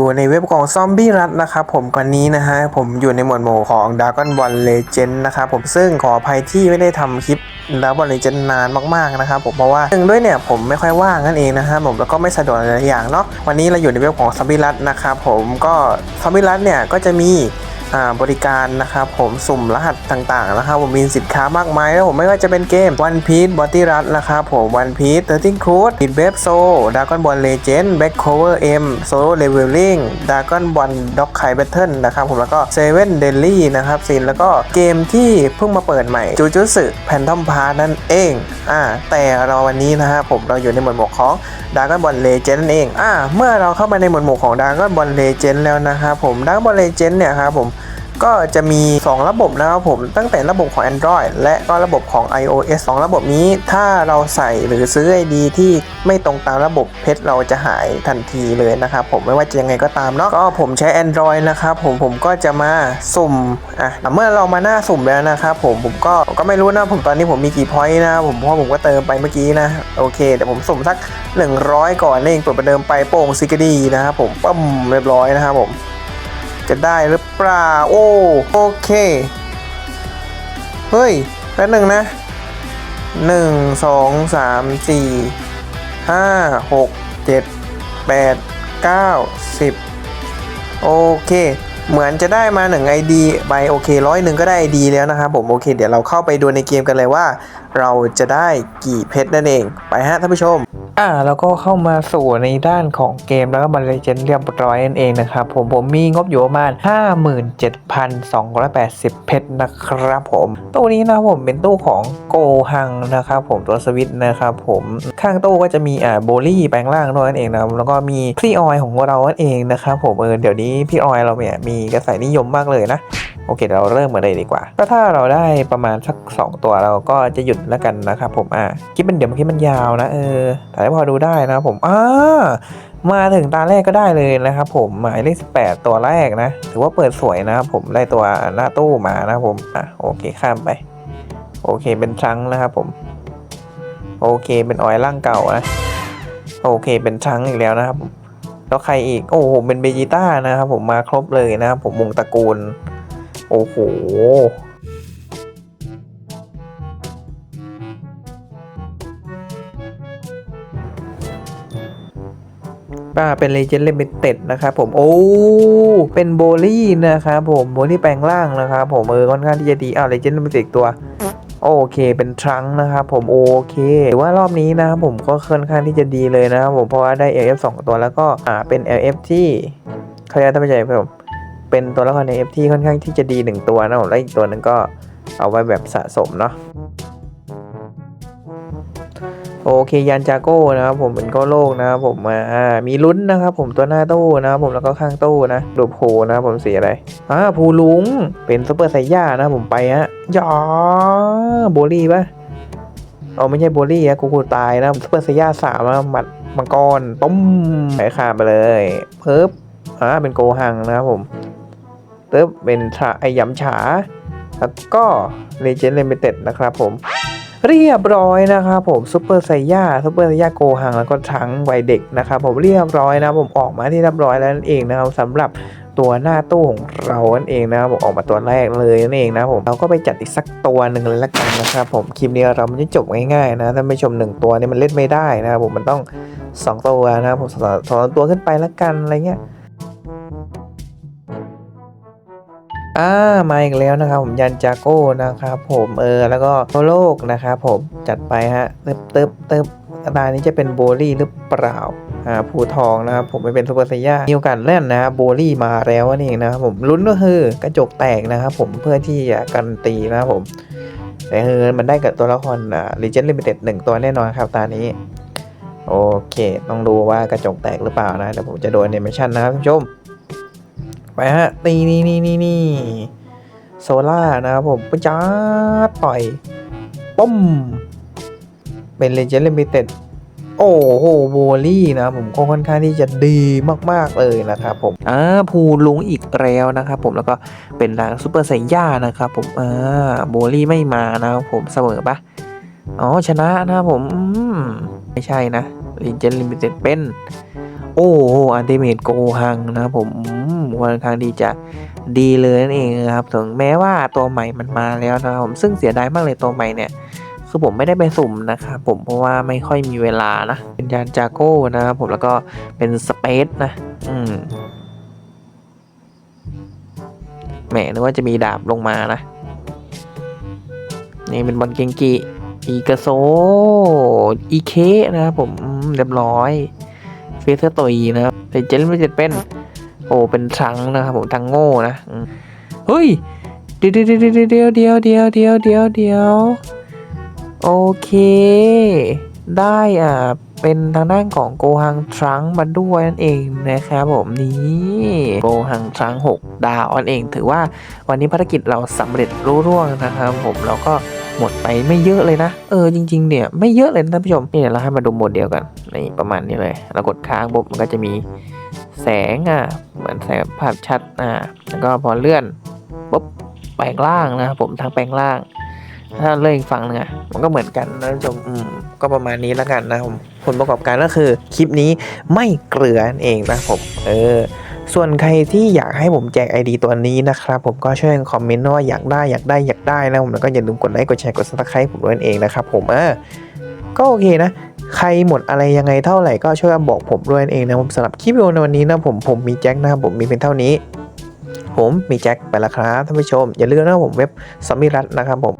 อยู่ในเว็บของซอมบี้รัฐนะครับผมกันนี้นะฮะผมอยู่ในหมวดหมู่ของ Dragon Ball Legend นะครับผมซึ่งขออภัยที่ไม่ได้ทำคลิป Dragon Ball Legend นานมากๆนะครับผมเพราะว่าหนึ่งด้วยเนี่ยผมไม่ค่อยว่างนั่นเองนะฮะผมแล้วก็ไม่สะดวกหลายอย่างเนาะวันนี้เราอยู่ในเว็บของซอมบี้รัฐนะครับผมก็ซอมบี้รัฐเนี่ยก็จะมี บริการนะครับผมสุ่มรหัสต่างๆนะครับผมมีสินค้ามากมายแล้วผมไม่ว่าจะเป็นเกม One Piece Body r u t นะครับผม One Piece 13 Cruise Beat Web Soul Dragon Ball Legend Back Cover M Solo Leveling Dragon Ball Dog Kai Battle นะครับผมแล้วก็ Seven Daily นะครับซินแล้วก็เกมที่เพิ่งมาเปิดใหม่ Jujutsu Phantom Pass นั่นเองอ่าแต่เราวันนี้นะครับผมเราอยู่ในหมวดหมู่ของ Dragon Ball Legend นั่นเองอ่าเมื่อเราเข้ามาในหมวดหมู่ของ Dragon Ball Legend แล้วนะครับผม Dragon Ball Legend เนี่ยครับผม ก็จะมี 2 ระบบนะครับผม ตั้งแต่ระบบของ Android และก็ระบบของ iOS 2 ระบบนี้ ถ้าเราใส่หรือซื้อ ID ที่ไม่ตรงตามระบบเพชรเราจะหายทันทีเลยนะครับผมไม่ว่าจะยังไงก็ตามเนาะก็ผมใช้ Android นะครับผมผมก็จะมาสุ่มอะเมื่อเรามาหน้าสุ่มแล้วนะครับผมผมก็ก็ไม่รู้นะผมตอนนี้ผมมีกี่พอยต์นะผมเพราะผมก็เติมไปเมื่อกี้นะโอเคเดี๋ยวผมสุ่มสัก 100 ก่อนเองเปิดประเดิมไปโป่งซิกดีนะครับผมปั๊มเรียบร้อยนะครับผม จะได้หรือเปล่า โอ้โอเค เฮ้ยแป๊บหนึ่งนะหนึ่งสองสามสี่ห้าหกเจ็ดแปดเก้าสิบโอเค เหมือนจะได้มาหนึ่ง ID ใบโอเคร้อยหนึ่งก็ได้ ID แล้วนะครับผมโอเค เดี๋ยวเราเข้าไปดูในเกมกันเลยว่า เราจะได้กี่เพชรนั่นเอง ไปฮะท่านผู้ชม อ่าแล้วก็เข้ามาสู่ในด้านของเกมแล้วก็บันเลเจนเรียบร้อยนั่นเองนะครับผมผมมีงบอยู่ประมาณ 57,280 เพชรนะครับผมตู้นี้นะผมเป็นตู้ของโกฮังนะครับผมตัวสวิตนะครับผมข้างตู้ก็จะมีอ่าโบลี่แปลงร่างด้วยนั่นเองนะครับแล้วก็มีพี่ออยของเรานั่นเองนะครับผมเออเดี๋ยวนี้พี่ออยเราเนี่ยมีกระแสนิยมมากเลยนะ โอเค เราเริ่มกันเลยดีกว่า ก็ถ้าเราได้ประมาณสัก 2 ตัวเราก็จะหยุดแล้วกันนะครับผมอะคลิปมันเดี๋ยวคลิปมันยาวนะเออแต่พอดูได้นะครับผมอ่ามาถึงตาแรกก็ได้เลยนะครับผมหมายเลข18 ตัวแรกนะ ถือว่าเปิดสวยนะครับผมได้ตัวหน้าตู้มานะครับผมอะโอเคข้ามไป โอเคเป็นทรังนะครับผม โอเคเป็นออยร่างเก่านะ โอเคเป็นทรังอีกแล้วนะครับแล้วใครอีก โอ้โหเป็นเบจิต้านะครับผมมาครบเลยนะครับผมวงตระกูล โอ้โห ป้าเป็นเลเจนด์เลมิเต็ดนะครับผม โอ้ เป็นโบลี่นะครับผม โบลี่แปลงร่างนะครับผมเออค่อนข้างที่จะดีอ้าวเลเจนด์เลมิเต็ดตัวโอเคเป็นทรังนะครับผมโอเคถือว่ารอบนี้นะครับผมก็ค่อนข้างที่จะดีเลยนะครับผมเพราะว่าได้ LF 2 ตัวแล้วก็อ่าเป็น LF ที่เขาจะทำไม่ใช่ผม เป็นตัวละครใน F ที่ค่อนข้างที่จะดีหนึ่งตัวนะผมแล้วอีกตัวหนึ่งก็เอาไว้แบบสะสมเนาะโอเคยันจาโก้นะครับผมเป็นก็โลกนะครับผมอ่ามีลุ้นนะครับผมตัวหน้าตู้นะครับผมแล้วก็ข้างตู้นะดูโพนะครับผมสีอะไรอ่าภูลุงเป็นซุปเปอร์ไซย่านะครับผมไปฮะยาโบลี่ปะอ๋อไม่ใช่โบลี่อะกูกูตายนะซุปเปอร์ไซย่าสามนะหมัดมังกรต้มไหขาดไปเลยเพิบอ่าเป็นโกหังนะครับผม ตึ๊บเป็นชาไอยำฉา แล้วก็ Legend Limited นะครับผม เรียบร้อยนะครับผมซูเปอร์ไซย่าซูเปอร์ไซย่าโกหังแล้วก็ทั้งวัยเด็กนะครับผมเรียบร้อยนะผมออกมาที่เรียบร้อยแล้วนั่นเองนะครับสำหรับตัวหน้าตู้ของเรานั่นเองนะครับผมออกมาตัวแรกเลยนั่นเองนะผมเราก็ไปจัดอีกสักตัวหนึ่งเลยละกันนะครับผมคลิปนี้เราไม่ได้จบง่ายๆนะถ้าไม่ชมหนึ่งตัวนี่มันเล่นไม่ได้นะครับผมมันต้องสองตัวนะครับผมสองสองตัวขึ้นไปละกันอะไรเงี้ย อ่ามาอีกแล้วนะครับผมยันจาโก้นะครับผมเออแล้วก็โทโลกนะครับผมจัดไปฮะตึ๊บตึ๊บตึบตานี้จะเป็นโบลี่หรือเปล่าอ่าภูทองนะครับผมไม่เป็นซูเปอร์ไซย่ามีโอกาสเล่นนะโบลี่มาแล้วนั่นเองนะครับผมลุ้นก็คือกระจกแตกนะครับผมเพื่อที่จะกันตีนะครับผมแต่คือมันได้กับตัวละครอ่า Legend Limited หนึ่งตัวแน่นอนครับตานี้โอเค ต้องดูว่ากระจกแตกหรือเปล่านะเดี๋ยวผมจะโดนแอนิเมชันนะครับท่านผู้ชม ไปฮะ ตีนี่นี่นี่นี่โซล่านะครับผมปจ้าต่อยปุ้ม เป็นเลเจนด์ลิมิเต็ดโอ้โหโบลี่นะครับผมก็ค่อนข้างที่จะดีมาก ๆ เลยนะครับผมอ่าภูลุงอีกแล้วนะครับผมแล้วก็เป็นรางซูเปอร์ไซย่านะครับผมอ่าโบลี่ไม่มานะครับผมเสมอปะอ๋อชนะนะครับผมอืมไม่ใช่นะเลเจนด์ลิมิเต็ดเป็น โอ้โหอันติเมตโกฮังนะครับผม ค่อนข้างที่จะดีเลยนั่นเองนะครับถึงแม้ว่าตัวใหม่มันมาแล้วนะครับผมซึ่งเสียดายมากเลยตัวใหม่เนี่ยคือผมไม่ได้ไปสุ่มนะครับผมเพราะว่าไม่ค่อยมีเวลานะ เป็นยานจาก้นะครับผมแล้วก็เป็นสเปซนะ อืมแหมนึกว่าจะมีดาบลงมานะ นี่เป็นบอลเกงกิอีกาโซอีเคนะครับผมเรียบร้อย เฟเซอร์ตุยนะครับแต่เจนไม่จะเป็น โอ้เป็นทังนะครับผมทรังโง่นะเฮ้ยเดี๋ยวเดี๋ยวเดี๋ยวเดี๋ยวเดี๋ยวเดี๋ยวเดี๋ยวเดี๋ยวโอเค ได้อ่าเป็นทางด้านของโกฮังทรังมาด้วยนั่นเองนะครับผมนี่โกฮังทรัง6 ดาวนั่นเอง ถือว่าวันนี้ภารกิจเราสำเร็จรุ่ร่วงนะครับผมเราก็หมดไปไม่เยอะเลยนะ เออจริงๆเนี่ยไม่เยอะเลยนะท่านผู้ชมนี่เดี๋ยวเราให้มาดูโหมดเดียวกันนี่ประมาณนี้เลยเรากดค้างปุ๊บมันก็จะมี แสงอะเหมือนแสงภาพชัดอ่าแล้วก็พอเลื่อนปุ๊บแปลงร่างนะครับผมทางแปลงร่าง ถ้าเลื่อนอีกฝั่งนึงอะมันก็เหมือนกันนะท่านผู้ชมอืมก็ประมาณนี้แล้วกันนะผมผลประกอบการก็คือคลิปนี้ไม่เกลือเองนะผมเออส่วนใครที่อยากให้ผมแจก ID ตัวนี้นะครับผมก็ช่วยคอมเมนต์ว่าอยากได้อยากได้อยากได้นะผมแล้วก็อย่าลืมกดไลค์กดแชร์กดซับสไครต์ผมด้วยเองนะครับผมเออก็โอเคนะ ใครหมดอะไรยังไงเท่าไหร่ก็ช่วยบอกผมด้วยนั่นเองนะผมสำหรับคลิปวิดีโอในวันนี้นะผมผมมีแจ็คนะครับผมมีเป็นเท่านี้ ผมมีแจ็คไปแล้วครับท่านผู้ชม อย่าลืมนะครับผมเว็บสมิรัตนะครับผม